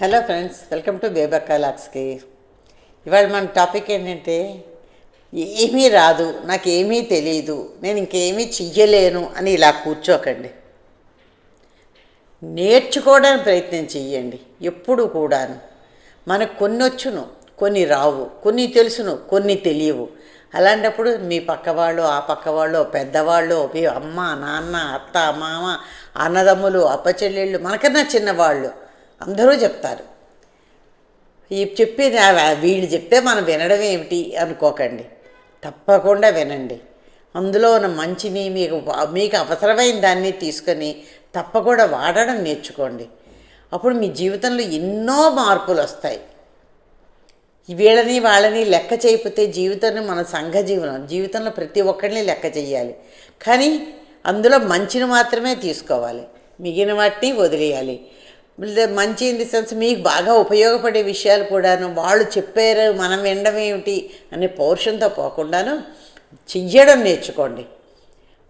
Hello friends welcome to Bebakka లాక్స్కి ఇవాళ మన topic ఏంటంటే ఏమీ రాదు నాకు ఏమీ తెలియదు నేను ఇంకేమీ చెయ్యలేను అని ఇలా కూర్చోకండి. నేర్చుకోవడానికి ప్రయత్నం చెయ్యండి ఎప్పుడు కూడాను. మనకు కొన్ని వచ్చును కొన్ని రావు కొన్ని తెలుసును కొన్ని తెలియవు. అలాంటప్పుడు మీ పక్కవాళ్ళు ఆ పక్కవాళ్ళు పెద్దవాళ్ళు మీ అమ్మ నాన్న అత్త మామ అన్నదమ్ములు అప్పచెల్లెళ్ళు మనకన్నా చిన్నవాళ్ళు అందరూ చెప్తారు. ఈ చెప్పేది వీళ్ళు చెప్తే మనం వినడం ఏమిటి అనుకోకండి. తప్పకుండా వినండి. అందులో ఉన్న మంచిని మీకు మీకు అవసరమైన దాన్ని తీసుకొని తప్పకుండా వాడడం నేర్చుకోండి. అప్పుడు మీ జీవితంలో ఎన్నో మార్పులు వస్తాయి. వీళ్ళని వాళ్ళని లెక్క చేయకపోతే జీవితాన్ని మన సంఘ జీవనం జీవితంలో ప్రతి ఒక్కరిని లెక్క చేయాలి కానీ అందులో మంచిని మాత్రమే తీసుకోవాలి. మిగిలిన వాటిని వదిలేయాలి. మంచి ఇన్ ది సెన్స్ మీకు బాగా ఉపయోగపడే విషయాలు కూడాను. వాళ్ళు చెప్పారు మనం వినడం ఏమిటి అనే పౌరుషంతో పోకుండాను చెయ్యడం నేర్చుకోండి.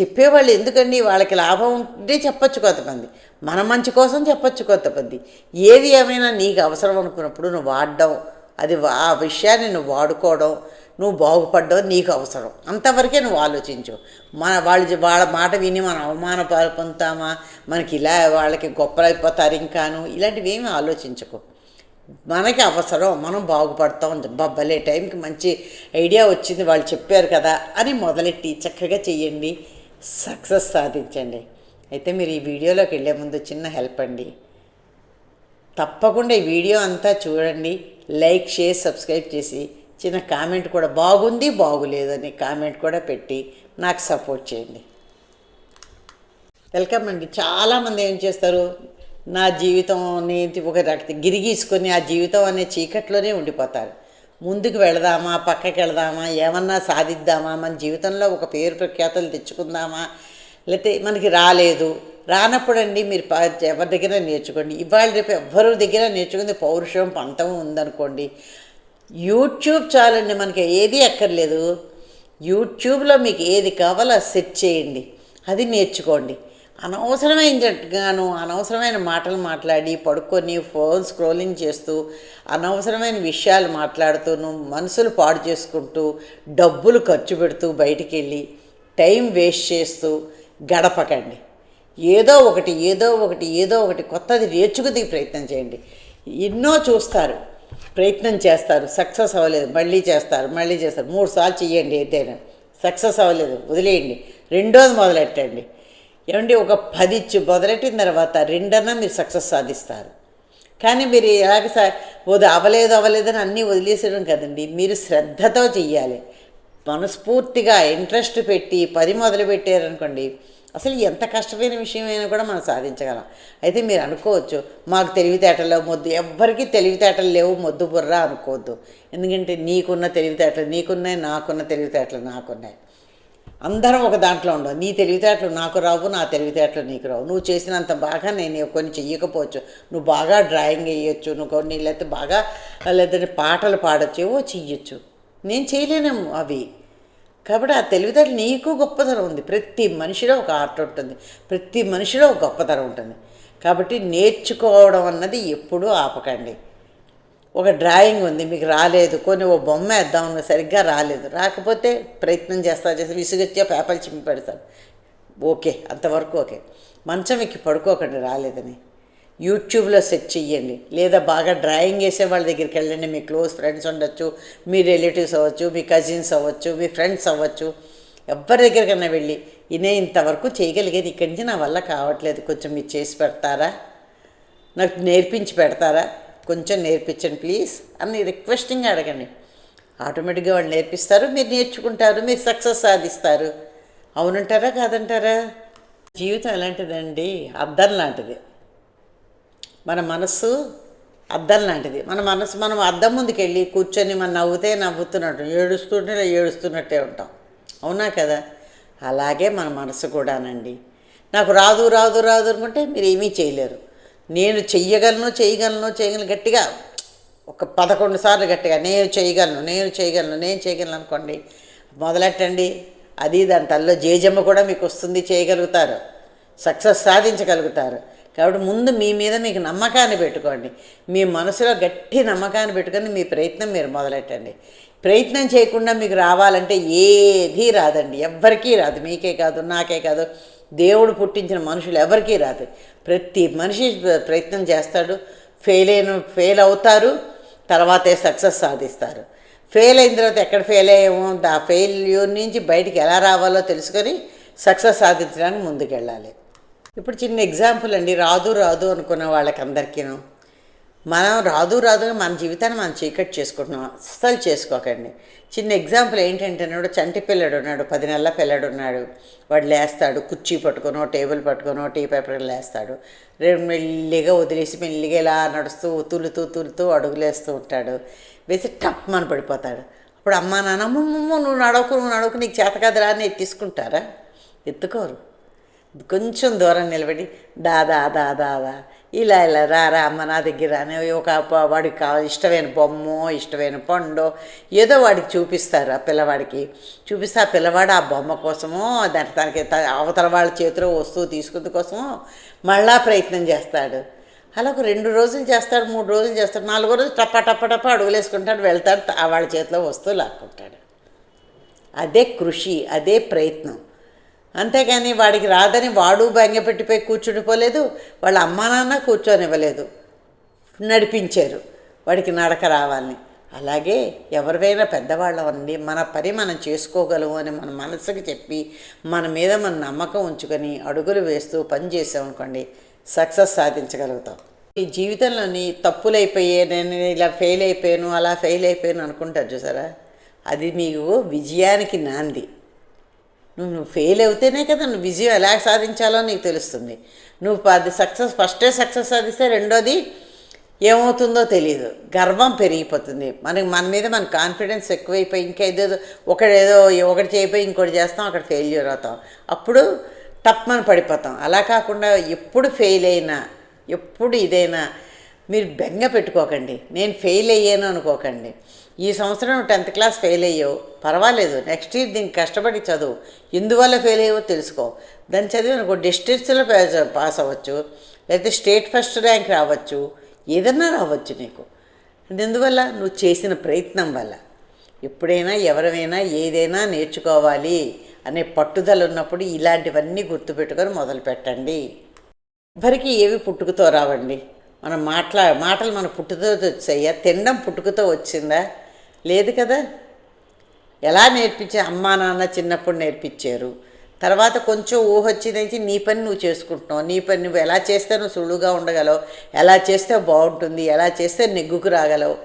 చెప్పేవాళ్ళు ఎందుకండి? వాళ్ళకి లాభం ఉంటే చెప్పొచ్చు కొంతమంది. మన మంచి కోసం చెప్పొచ్చు కొంతమంది. ఏది ఏమైనా నీకు అవసరం అనుకున్నప్పుడు నువ్వు వాడడం అది ఆ విషయాన్ని నువ్వు వాడుకోవడం నువ్వు బాగుపడడం నీకు అవసరం. అంతవరకే నువ్వు ఆలోచించు. మన వాళ్ళు వాళ్ళ మాట విని మనం అవమాన పొందుతామా మనకి ఇలా వాళ్ళకి గొప్పలైపోతారు ఇంకాను. ఇలాంటివి ఏమి ఆలోచించకు. మనకి అవసరం మనం బాగుపడతాం బబ్బలే టైంకి మంచి ఐడియా వచ్చింది వాళ్ళు చెప్పారు కదా అని మొదలెట్టి చక్కగా చెయ్యండి. సక్సెస్ సాధించండి. అయితే మీరు ఈ వీడియోలోకి వెళ్ళే ముందు చిన్న హెల్ప్ అండి. తప్పకుండా ఈ వీడియో అంతా చూడండి. లైక్ షేర్ సబ్స్క్రైబ్ చేసి చిన్న కామెంట్ కూడా బాగుంది బాగులేదని కామెంట్ కూడా పెట్టి నాకు సపోర్ట్ చేయండి. వెల్కమ్ అండి. చాలామంది ఏం చేస్తారు? నా జీవితం అనేది ఒక రక్త గిరిగీసుకొని ఆ జీవితం అనే చీకట్లోనే ఉండిపోతారు. ముందుకు వెళదామా పక్కకి వెళదామా ఏమన్నా సాధిద్దామా మన జీవితంలో ఒక పేరు ప్రఖ్యాతలు తెచ్చుకుందామా లేకపోతే మనకి రాలేదు. రానప్పుడండి మీరు ఎవరి దగ్గర నేర్చుకోండి. ఇవాళ రేపు ఎవరి దగ్గర నేర్చుకుంది పౌరుషం పంతం ఉందనుకోండి. యూట్యూబ్ చాలండి మనకి ఏది అక్కర్లేదు. యూట్యూబ్లో మీకు ఏది కావాలో సెట్ చేయండి. అది నేర్చుకోండి. అనవసరమైనట్టుగాను అనవసరమైన మాటలు మాట్లాడి పడుకొని ఫోన్ స్క్రోలింగ్ చేస్తూ అనవసరమైన విషయాలు మాట్లాడుతూను మనసులు పాడు చేసుకుంటూ డబ్బులు ఖర్చు పెడుతూ బయటికి వెళ్ళి టైం వేస్ట్ చేస్తూ గడపకండి. ఏదో ఒకటి ఏదో ఒకటి ఏదో ఒకటి కొత్తది నేర్చుకునే ప్రయత్నం చేయండి. ఎన్నో చూస్తారు. ప్రయత్నం చేస్తారు. సక్సెస్ అవ్వలేదు. మళ్ళీ చేస్తారు. మళ్ళీ చేస్తారు. మూడు సార్లు చెయ్యండి ఏదైనా సక్సెస్ అవ్వలేదు. వదిలేయండి. రెండోది మొదలెట్టండి. ఏమండి? ఒక పది ఇచ్చి మొదలెట్టిన తర్వాత రెండన్నా మీరు సక్సెస్ సాధిస్తారు. కానీ మీరు ఎలాగ సార్ వద్దు అవ్వలేదు అవ్వలేదని అన్నీ వదిలేసడం కదండి. మీరు శ్రద్ధతో చెయ్యాలి. మనస్ఫూర్తిగా ఇంట్రెస్ట్ పెట్టి పది మొదలు పెట్టారనుకోండి అసలు ఎంత కష్టమైన విషయమైనా కూడా మనం సాధించగలం. అయితే మీరు అనుకోవచ్చు మాకు తెలివితేటలు మొద్దు ఎవ్వరికీ తెలివితేటలు లేవు మొద్దు బుర్ర అనుకోవద్దు. ఎందుకంటే నీకున్న తెలివితేటలు నీకున్నాయి నాకున్న తెలివితేటలు నాకున్నాయి. అందరం ఒక దాంట్లో ఉండవు నీ తెలివితేటలు నాకు రావు నా తెలివితేటలు నీకు రావు. నువ్వు చేసినంత బాగా నేను కొన్ని చెయ్యకపోవచ్చు. నువ్వు బాగా డ్రాయింగ్ వేయచ్చు నువ్వు కొన్ని లేకపోతే బాగా లేదంటే పాటలు పాడచ్చు ఏవో చెయ్యొచ్చు. నేను చేయలేనేమో అవి. కాబట్టి ఆ తెలివితేటలు నీకు గొప్పతనం ఉంది. ప్రతి మనిషిలో ఒక ఆర్ట్ ఉంటుంది. ప్రతి మనిషిలో ఒక గొప్పతనం ఉంటుంది. కాబట్టి నేర్చుకోవడం అన్నది ఎప్పుడూ ఆపకండి. ఒక డ్రాయింగ్ ఉంది మీకు రాలేదు కొన్ని ఓ బొమ్మ వేద్దాం సరిగ్గా రాలేదు. రాకపోతే ప్రయత్నం చేస్తా చేసి విసుగొచ్చే పేపర్లు చింపి పెడతారు ఓకే అంతవరకు ఓకే. మంచం ఎక్కి పడుకోకండి రాలేదని. యూట్యూబ్లో సెర్చ్ చెయ్యండి. లేదా బాగా డ్రాయింగ్ వేసే వాళ్ళ దగ్గరికి వెళ్ళండి. మీ క్లోజ్ ఫ్రెండ్స్ ఉండొచ్చు మీ రిలేటివ్స్ అవ్వచ్చు మీ కజిన్స్ అవ్వచ్చు మీ ఫ్రెండ్స్ అవ్వచ్చు. ఎవరి దగ్గరికైనా వెళ్ళి ఇనే ఇంతవరకు చేయగలిగేది ఇక్కడి నుంచి నా వల్ల కావట్లేదు. కొంచెం మీరు చేసి పెడతారా? నాకు నేర్పించి పెడతారా? కొంచెం నేర్పించండి ప్లీజ్ అని రిక్వెస్టింగ్గా అడగండి. ఆటోమేటిక్గా వాళ్ళు నేర్పిస్తారు. మీరు నేర్చుకుంటారు. మీరు సక్సెస్ సాధిస్తారు. అవునంటారా? కాదంటారా? జీవితం ఎలాంటిదండి? అద్దం లాంటిది మన మనస్సు అద్దం లాంటిది. మన మనసు మనం అద్దం ముందుకెళ్ళి కూర్చొని మనం నవ్వుతే నవ్వుతున్నట్టు ఏడుస్తుంటే ఏడుస్తున్నట్టే ఉంటాం. అవునా కదా? అలాగే మన మనసు కూడానండి. నాకు రాదు రాదు రాదు అనుకుంటే మీరు ఏమీ చేయలేరు. నేను చెయ్యగలను చేయగలను చేయగలను గట్టిగా ఒక పదకొండు సార్లు గట్టిగా నేను చేయగలను నేను చేయగలను నేను చేయగలను అనుకోండి. మొదలెట్టండి. అది దాని తల్లో జేజమ్మ కూడా మీకు వస్తుంది చేయగలుగుతారు. సక్సెస్ సాధించగలుగుతారు. కాబట్టి ముందు మీ మీద మీకు నమ్మకాన్ని పెట్టుకోండి. మీ మనసులో గట్టి నమ్మకాన్ని పెట్టుకొని మీ ప్రయత్నం మీరు మొదలెట్టండి. ప్రయత్నం చేయకుండా మీకు రావాలంటే ఏదీ రాదండి. ఎవ్వరికీ రాదు. మీకే కాదు నాకే కాదు. దేవుడు పుట్టించిన మనుషులు ఎవరికీ రాదు. ప్రతి మనిషి ప్రయత్నం చేస్తాడు. ఫెయిల్ అయిన ఫెయిల్ అవుతారు. తర్వాతే సక్సెస్ సాధిస్తారు. ఫెయిల్ అయిన తర్వాత ఎక్కడ ఫెయిల్ అయ్యామో? ఆ ఫెయిల్యూర్ నుంచి బయటికి ఎలా రావాలో తెలుసుకొని సక్సెస్ సాధించడానికి ముందుకెళ్ళాలి. ఇప్పుడు చిన్న ఎగ్జాంపుల్ అండి రాదు రాదు అనుకున్న వాళ్ళకి అందరికీను మనం రాదు రాదు మన జీవితాన్ని మనం చీకటి చేసుకుంటున్నాం అస్సలు చేసుకోకండి. చిన్న ఎగ్జాంపుల్ ఏంటంటే చంటి పిల్లడు ఉన్నాడు పది నెలల పిల్లడు ఉన్నాడు. వాడు లేస్తాడు కుర్చీ పట్టుకునో టేబుల్ పట్టుకునో టీ పేపర్ లేస్తాడు. రెండు మెల్లిగా వదిలేసి మెల్లిగా ఇలా నడుస్తూ తులుతూ తులుతూ అడుగులేస్తూ ఉంటాడు. వేసి టప్ మన పడిపోతాడు. అప్పుడు అమ్మా నాన్న నువ్వు నడవకు నువ్వు నడవకు నీకు చేత కదరా అని ఎత్తిసుకుంటారా ఎత్తుకోరు. కొంచెం దూరం నిలబడి దాదా దాదా దా ఇలా ఇలా రా రా అమ్మ నా దగ్గర అని ఒక వాడికి కావాలి ఇష్టమైన బొమ్మో ఇష్టమైన పండో ఏదో వాడికి చూపిస్తారు ఆ పిల్లవాడికి. చూపిస్తే ఆ పిల్లవాడు ఆ బొమ్మ కోసమో దాని తనకి అవతల వాళ్ళ చేతిలో వస్తువు తీసుకుంది కోసమో మళ్ళా ప్రయత్నం చేస్తాడు. అలా ఒక రెండు రోజులు చేస్తాడు మూడు రోజులు చేస్తాడు నాలుగో రోజు టప్ప టప్ప టప్ప అడుగులేసుకుంటాడు వెళ్తాడు వాళ్ళ చేతిలో వస్తువు లాక్కుంటాడు. అదే కృషి అదే ప్రయత్నం. అంతేగాని వాడికి రాదని వాడు బెంగపెట్టిపోయి కూర్చుండిపోలేదు వాళ్ళ అమ్మా నాన్న కూర్చొనివ్వలేదు. నడిపించారు. వాడికి నడక రావాలని అలాగే ఎవరివైనా పెద్దవాళ్ళం అండి మన పని మనం చేసుకోగలము అని మన మనసుకి చెప్పి మన మీద మన నమ్మకం ఉంచుకొని అడుగులు వేస్తూ పని చేసామనుకోండి సక్సెస్ సాధించగలుగుతాం. ఈ జీవితంలోని తప్పులైపోయే నేను ఇలా ఫెయిల్ అయిపోయాను అలా ఫెయిల్ అయిపోయాను అనుకుంటారు చూసారా? అది మీకు విజయానికి నాంది. నువ్వు నువ్వు ఫెయిల్ అవుతేనే కదా నువ్వు విజయం ఎలా సాధించాలో నీకు తెలుస్తుంది. నువ్వు అది సక్సెస్ ఫస్టే సక్సెస్ సాధిస్తే రెండోది ఏమవుతుందో తెలియదు గర్వం పెరిగిపోతుంది. మనకి మన మీద మన కాన్ఫిడెన్స్ ఎక్కువైపోయి ఇంకా ఏదో ఒకడేదో ఒకటి చేయిపోయి ఇంకోటి చేస్తాం అక్కడ ఫెయిల్యూర్ అవుతాం. అప్పుడు తప్పమని పడిపోతాం. అలా కాకుండా ఎప్పుడు ఫెయిల్ అయినా ఎప్పుడు ఇదైనా మీరు బెంగ పెట్టుకోకండి. నేను ఫెయిల్ అయ్యాను అనుకోకండి. ఈ సంవత్సరం నువ్వు టెన్త్ క్లాస్ ఫెయిల్ అయ్యావు. పర్వాలేదు నెక్స్ట్ ఇయర్ దీనికి కష్టపడి చదువు. ఎందువల్ల ఫెయిల్ అయ్యావో తెలుసుకో. దాన్ని చదివి అనుకో డిస్ట్రిక్ట్స్లో పాస్ అవ్వచ్చు లేకపోతే స్టేట్ ఫస్ట్ ర్యాంక్ రావచ్చు. ఏదన్నా రావచ్చు నీకు. అది ఎందువల్ల? నువ్వు చేసిన ప్రయత్నం వల్ల. ఎప్పుడైనా ఎవరైనా ఏదైనా నేర్చుకోవాలి అనే పట్టుదల ఉన్నప్పుడు ఇలాంటివన్నీ గుర్తుపెట్టుకొని మొదలు పెట్టండి. ఎవరికి ఏవి పుట్టుకతో రావండి? మనం మాట్లా మాటలు మన పుట్టుకతో వచ్చాయా? తినడం పుట్టుకతో వచ్చిందా? లేదు కదా? ఎలా నేర్పించే? అమ్మా నాన్న చిన్నప్పుడు నేర్పించారు. తర్వాత కొంచెం ఊహ వచ్చిందైతే నీ పని నువ్వు చేసుకుంటున్నావు. నీ పని నువ్వు ఎలా చేస్తే నువ్వు సులువుగా ఉండగలవు? ఎలా చేస్తే బాగుంటుంది? ఎలా చేస్తే నెగ్గుకు రాగలవు?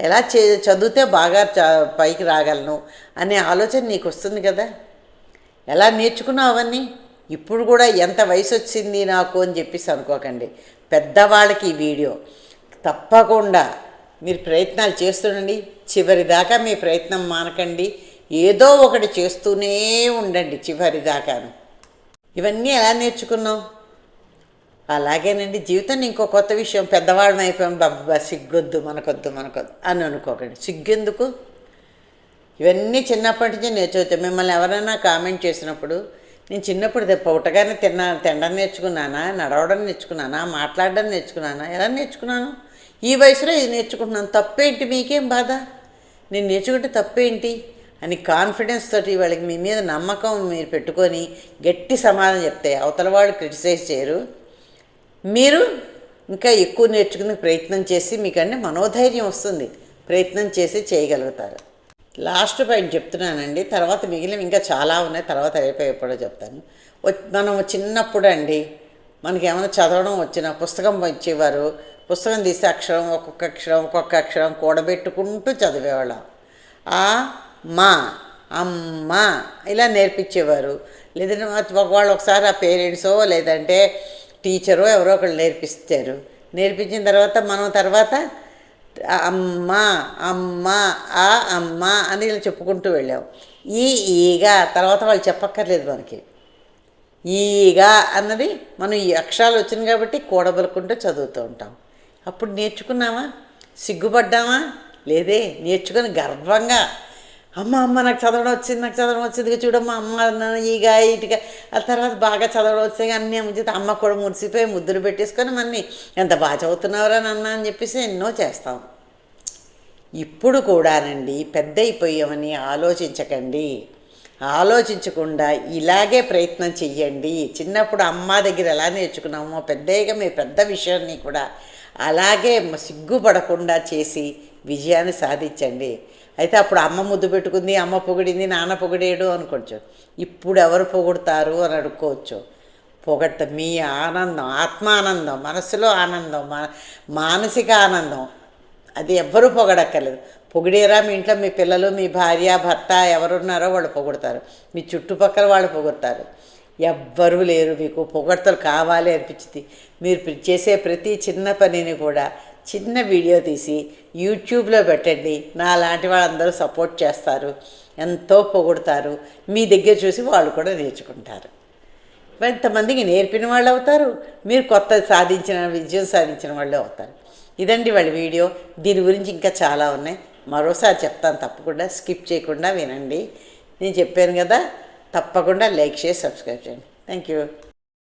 ఎలా చే చదివితే బాగా చ పైకి రాగలను? అనే ఆలోచన నీకు వస్తుంది కదా? ఎలా నేర్చుకున్నావు అవన్నీ? ఇప్పుడు కూడా ఎంత వయసు వచ్చింది నాకు అని చెప్పేసి అనుకోకండి. పెద్దవాళ్ళకి ఈ వీడియో తప్పకుండా మీరు ప్రయత్నాలు చేస్తుండండి. చివరి దాకా మీ ప్రయత్నం మానకండి. ఏదో ఒకటి చేస్తూనే ఉండండి చివరిదాకాను. ఇవన్నీ ఎలా నేర్చుకున్నాం అలాగేనండి. జీవితాన్ని ఇంకో కొత్త విషయం. పెద్దవాళ్ళం అయిపోయాం. బాబా సిగ్గొద్దు మనకొద్దు మనకొద్దు అని అనుకోకండి. సిగ్గెందుకు? ఇవన్నీ చిన్నప్పటి నుంచి నేర్చుకోవచ్చు మిమ్మల్ని ఎవరైనా కామెంట్ చేసినప్పుడు నేను చిన్నప్పుడు దే- పుట్టగానే తిన్నా తినడం నేర్చుకున్నానా నడవడం నేర్చుకున్నానా మాట్లాడడం నేర్చుకున్నానా ఎలా నేర్చుకున్నాను? ఈ వయసులో ఇది నేర్చుకుంటున్నాను. తప్పేంటి మీకేం బాధ? నేను నేర్చుకుంటే తప్పేంటి? అని కాన్ఫిడెన్స్ తోటి వాళ్ళకి మీ మీద నమ్మకం మీరు పెట్టుకొని గట్టి సమాధానం చెప్తే అవతల వాళ్ళు క్రిటిసైజ్ చేయరు. మీరు ఇంకా ఎక్కువ నేర్చుకునే ప్రయత్నం చేసి మీకన్నీ మనోధైర్యం వస్తుంది. ప్రయత్నం చేసి చేయగలుగుతారు. లాస్ట్ పాయింట్ చెప్తున్నానండి. తర్వాత మిగిలిన ఇంకా చాలా ఉన్నాయి. తర్వాత అయిపోయేప్పుడో చెప్తాను. మనం చిన్నప్పుడు అండి మనకి ఏమైనా చదవడం వచ్చిన పుస్తకం ఇచ్చేవారు పుస్తకం తీసే అక్షరం ఒక్కొక్క అక్షరం ఒక్కొక్క అక్షరం కూడబెట్టుకుంటూ చదివేవాళ్ళం. ఆ మా అమ్మ ఇలా నేర్పించేవారు. లేదంటే ఒకవాళ్ళు వాళ్ళు ఒకసారి ఆ పేరెంట్సో లేదంటే టీచరో ఎవరో ఒకళ్ళు నేర్పిస్తారు నేర్పించిన తర్వాత మనం తర్వాత అమ్మ అమ్మ ఆ అమ్మ అని ఇలా చెప్పుకుంటూ వెళ్ళాం ఈ ఈగా తర్వాత వాళ్ళు చెప్పక్కర్లేదు మనకి. ఈగా అన్నది మనం ఈ అక్షరాలు వచ్చింది కాబట్టి కూడబలుకుంటూ చదువుతూ ఉంటాం. అప్పుడు నేర్చుకున్నామా? సిగ్గుపడ్డామా? లేదే నేర్చుకుని గర్వంగా అమ్మ అమ్మ నాకు చదవడం వచ్చింది నాకు చదవడం వచ్చింది. చూడమ్మా అమ్మ అన్నాను ఈగ ఇటుగా ఆ తర్వాత బాగా చదవడం వచ్చాయి. అన్నీ అమ్మ అమ్మ కూడా మురిసిపోయి ముద్దులు పెట్టేసుకొని మన్ని ఎంత బాగా చదువుతున్నావురా నాన్న అని చెప్పేసి ఎన్నో చేస్తాం. ఇప్పుడు కూడానండి పెద్ద అయిపోయామని ఆలోచించకండి. ఆలోచించకుండా ఇలాగే ప్రయత్నం చెయ్యండి. చిన్నప్పుడు అమ్మ దగ్గర ఎలా నేర్చుకున్నామో పెద్దయ్యగా మీ పెద్ద విషయాన్ని కూడా అలాగే సిగ్గుపడకుండా చేసి విజయాన్ని సాధించండి. అయితే అప్పుడు అమ్మ ముద్దు పెట్టుకుంది అమ్మ పొగిడింది నాన్న పొగిడేడు అనుకోవచ్చు. ఇప్పుడు ఎవరు పొగుడతారు అని అడుక్కోవచ్చు. పొగట్ట మీ ఆనందం ఆత్మానందం మనసులో ఆనందం మా మానసిక ఆనందం. అది ఎవ్వరూ పొగడక్కర్లేదు. పొగిడేరా మీ ఇంట్లో మీ పిల్లలు మీ భార్య భర్త ఎవరున్నారో వాళ్ళు పొగుడతారు. మీ చుట్టుపక్కల వాళ్ళు పొగుడతారు. ఎవ్వరూ లేరు మీకు. పొగడతలు కావాలి అనిపించింది. మీరు చేసే ప్రతి చిన్న పనిని కూడా చిన్న వీడియో తీసి యూట్యూబ్లో పెట్టండి. నా లాంటి వాళ్ళందరూ సపోర్ట్ చేస్తారు. ఎంతో పొగుడతారు. మీ దగ్గర చూసి వాళ్ళు కూడా నేర్చుకుంటారు. ఎంతమందికి నేర్పిన వాళ్ళు అవుతారు. మీరు కొత్త సాధించిన విజయం సాధించిన వాళ్ళు అవుతారు. ఇదండి వాళ్ళ వీడియో. దీని గురించి ఇంకా చాలా ఉన్నాయి. మరోసారి చెప్తాను తప్పకుండా. స్కిప్ చేయకుండా వినండి. నేను చెప్పాను కదా తప్పకుండా లైక్ చేసి సబ్స్క్రైబ్ చేయండి. Thank you.